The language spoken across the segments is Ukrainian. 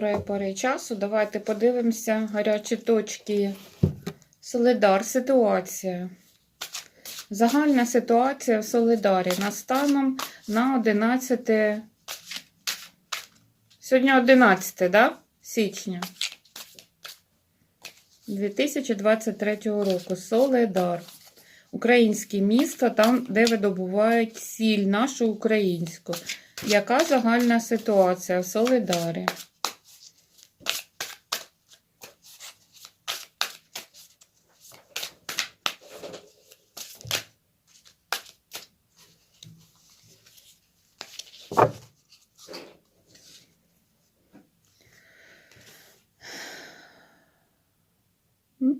доброї пори часу. Давайте подивимося гарячі точки. Солидар, ситуація. Загальна ситуація в Солидарі. На станом на 11. Сьогодні 11, да? січня 2023 року. Солидар. Українське місто, там, де видобувають сіль, нашу українську. Яка загальна ситуація в Солидарі?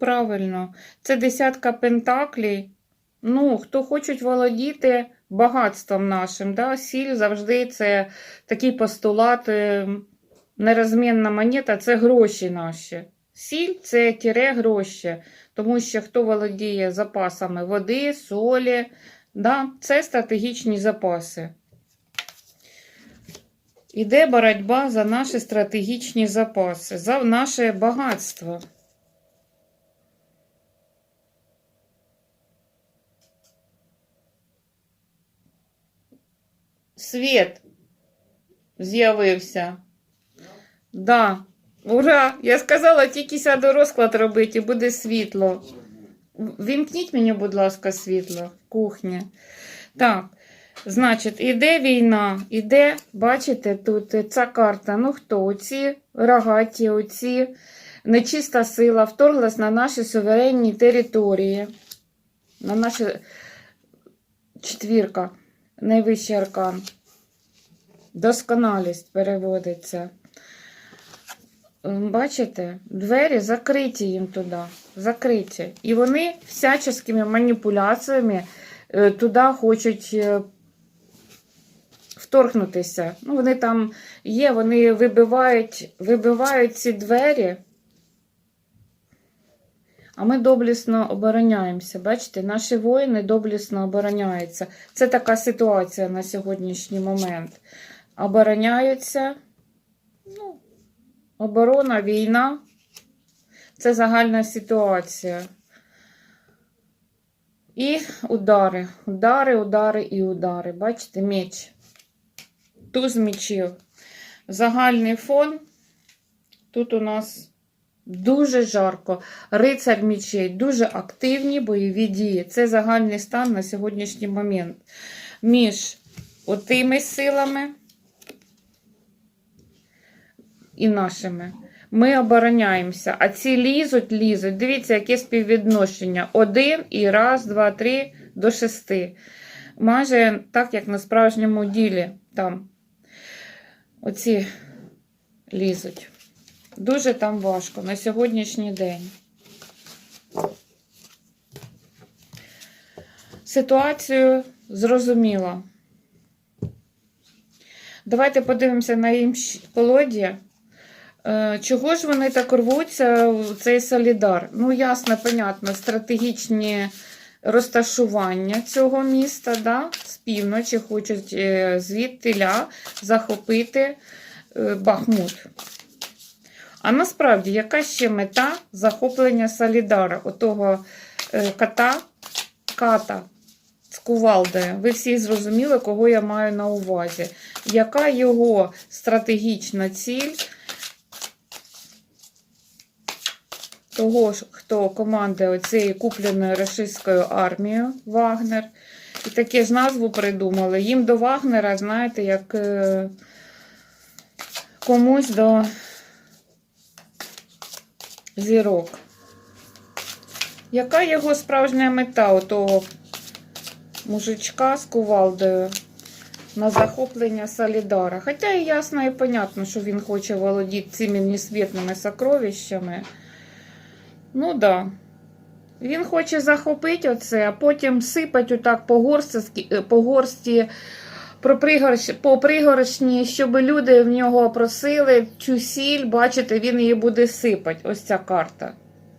Правильно, це десятка пентаклей. Ну, хто хочуть володіти багатством нашим, да? сіль завжди це такий постулат, е, нерозмінна монета це гроші наші. Сіль це тіре гроші, тому що хто володіє запасами води, солі, да? це стратегічні запаси. Іде боротьба за наші стратегічні запаси, за наше багатство. Світ з'явився. Да. Ура! Я сказала, тільки сяду розклад робити, і буде світло. Вімкніть мені, будь ласка, світло в кухні. Так, значить, іде війна, іде, бачите, тут ця карта. Ну хто? Оці рогаті, оці нечиста сила вторглась на наші суверенні території. На наші четвірка. Найвищий аркан. Досконалість переводиться. Бачите, двері закриті їм туди. Закриті. І вони всяческими маніпуляціями е, туди хочуть е, вторгнутися. Ну, вони там є, вони вибивають, вибивають ці двері. А ми доблісно обороняємося. Бачите, наші воїни доблісно обороняються. Це така ситуація на сьогоднішній момент. Обороняються. Ну, оборона, війна. Це загальна ситуація. І удари. Удари, удари і удари. Бачите, меч. Туз мечів. Загальний фон. Тут у нас Дуже жарко. Рицар мічей, дуже активні бойові дії. Це загальний стан на сьогоднішній момент. Між отими силами і нашими. Ми обороняємося, а ці лізуть, лізуть. Дивіться, яке співвідношення. Один і раз, два, три до шести. Майже так, як на справжньому ділі. Там оці лізуть. Дуже там важко на сьогоднішній день. Ситуацію зрозуміло. Давайте подивимося на їм колоді. Е, Чого ж вони так рвуться в цей солідар? Ну, ясно, понятно, стратегічні розташування цього міста, да? з півночі хочуть е, звідтиля захопити е, Бахмут. А насправді, яка ще мета захоплення Солідара, отого кота, ката з кувалдою? Ви всі зрозуміли, кого я маю на увазі. Яка його стратегічна ціль? Того, хто командує оцією купленою рашистською армією Вагнер. І таке ж назву придумали. Їм до Вагнера, знаєте, як е, комусь до зірок. Яка його справжня мета у того мужичка з кувалдою на захоплення Солідара? Хоча і ясно і понятно, що він хоче володіти цими несвітними сокровищами. Ну так. Да. Він хоче захопити оце, а потім сипать отак по горсті, по горсті по пригоршні, щоб люди в нього просили цю сіль, бачите, він її буде сипати. Ось ця карта.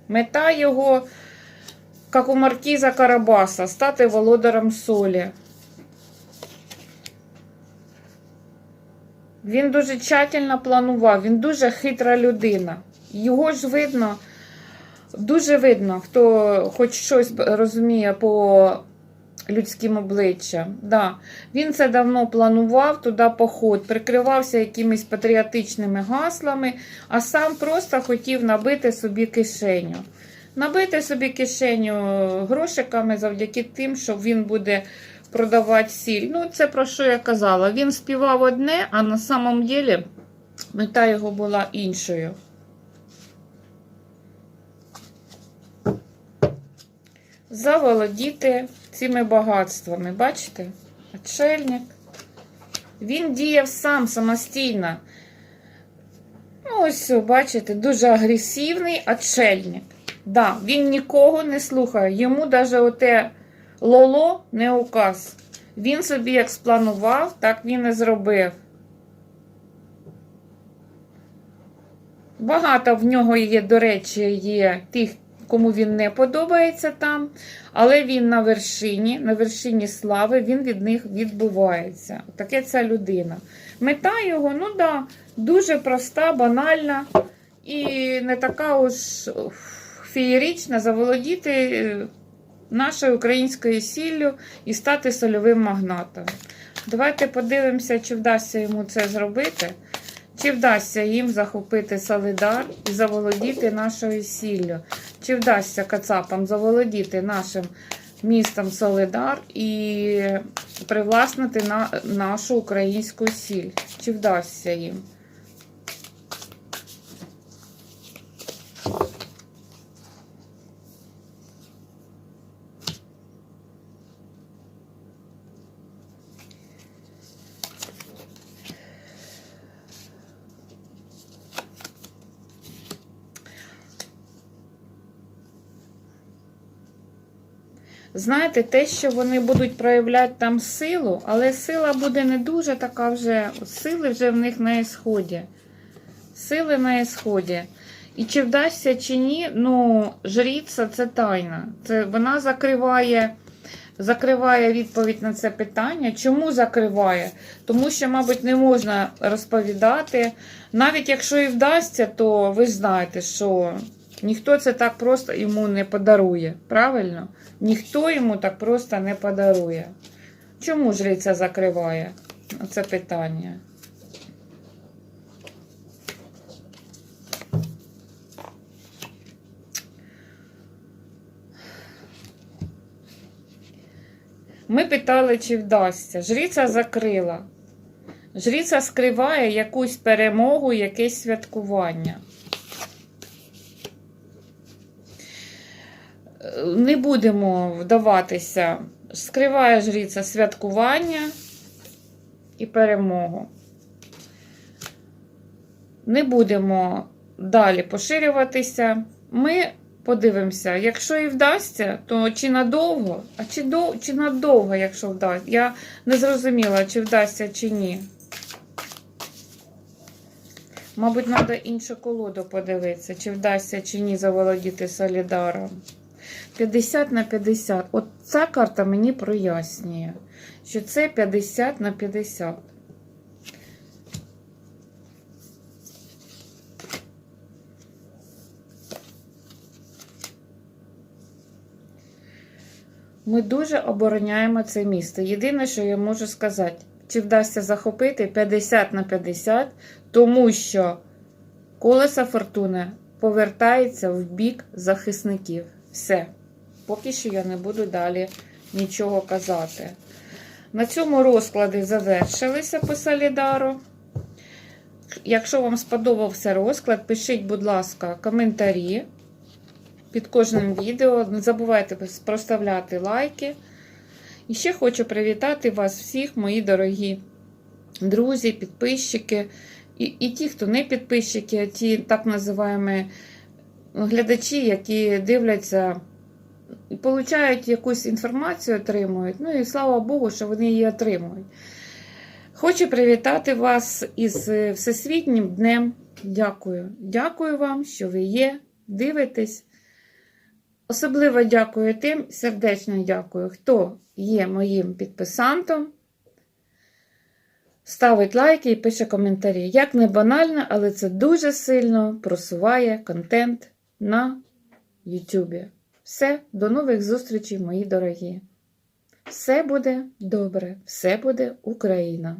Мета його, як у Маркіза Карабаса, стати володарем солі. Він дуже тщательно планував, він дуже хитра людина. Його ж видно, дуже видно, хто хоч щось розуміє по людським обличчям. Да. Він це давно планував, туди поход, прикривався якимись патріотичними гаслами, а сам просто хотів набити собі кишеню. Набити собі кишеню грошиками завдяки тим, що він буде продавати сіль. Ну, це про що я казала. Він співав одне, а на самом деле мета його була іншою. Заволодіти цими багатствами. Бачите? Отшельник. Він діяв сам самостійно. Ну, ось, бачите, дуже агресивний отшельник. Да, він нікого не слухає. Йому навіть оте Лоло не указ. Він собі як спланував, так він і зробив. Багато в нього є, до речі, є тих, кому він не подобається там, але він на вершині, на вершині слави, він від них відбувається. Таке ця людина. Мета його, ну да, дуже проста, банальна і не така уж феєрична заволодіти е, нашою українською сіллю і стати сольовим магнатом. Давайте подивимося, чи вдасться йому це зробити, чи вдасться їм захопити Солидар і заволодіти нашою сіллю, чи вдасться Кацапам заволодіти нашим містом Солидар і привласнити на, нашу українську сіль. Чи вдасться їм? Знаєте, те, що вони будуть проявляти там силу, але сила буде не дуже така вже. Сили вже в них на ісході. Сили на ісході. І чи вдасться, чи ні, ну, жріця це тайна. Це, вона закриває, закриває відповідь на це питання. Чому закриває? Тому що, мабуть, не можна розповідати. Навіть якщо і вдасться, то ви знаєте, що ніхто це так просто йому не подарує. Правильно? Ніхто йому так просто не подарує. Чому жриця закриває? Це питання. Ми питали, чи вдасться. Жриця закрила. Жриця скриває якусь перемогу, якесь святкування. Не будемо вдаватися. Скриває жриця святкування і перемогу. Не будемо далі поширюватися. Ми подивимося, якщо і вдасться, то чи надовго, а чи, до, чи надовго, якщо вдасться. Я не зрозуміла, чи вдасться, чи ні. Мабуть, треба іншу колоду подивитися, чи вдасться, чи ні заволодіти солідаром. 50 на 50. От ця карта мені прояснює, що це 50 на 50. Ми дуже обороняємо це місто. Єдине, що я можу сказати, чи вдасться захопити 50 на 50, тому що колеса фортуни повертається в бік захисників. Все. Поки що я не буду далі нічого казати. На цьому розклади завершилися по Солідару. Якщо вам сподобався розклад, пишіть, будь ласка, коментарі під кожним відео. Не забувайте проставляти лайки. І ще хочу привітати вас всіх, мої дорогі друзі, підписчики. І, і ті, хто не підписчики, а ті так називаємо глядачі, які дивляться получають якусь інформацію, отримують. Ну і слава Богу, що вони її отримують. Хочу привітати вас із Всесвітнім днем. Дякую. Дякую вам, що ви є. Дивитесь. Особливо дякую тим, сердечно дякую, хто є моїм підписантом. ставить лайки і пише коментарі. Як не банально, але це дуже сильно просуває контент на Ютубі. Все, до нових зустрічей, мої дорогі. Все буде добре, все буде Україна.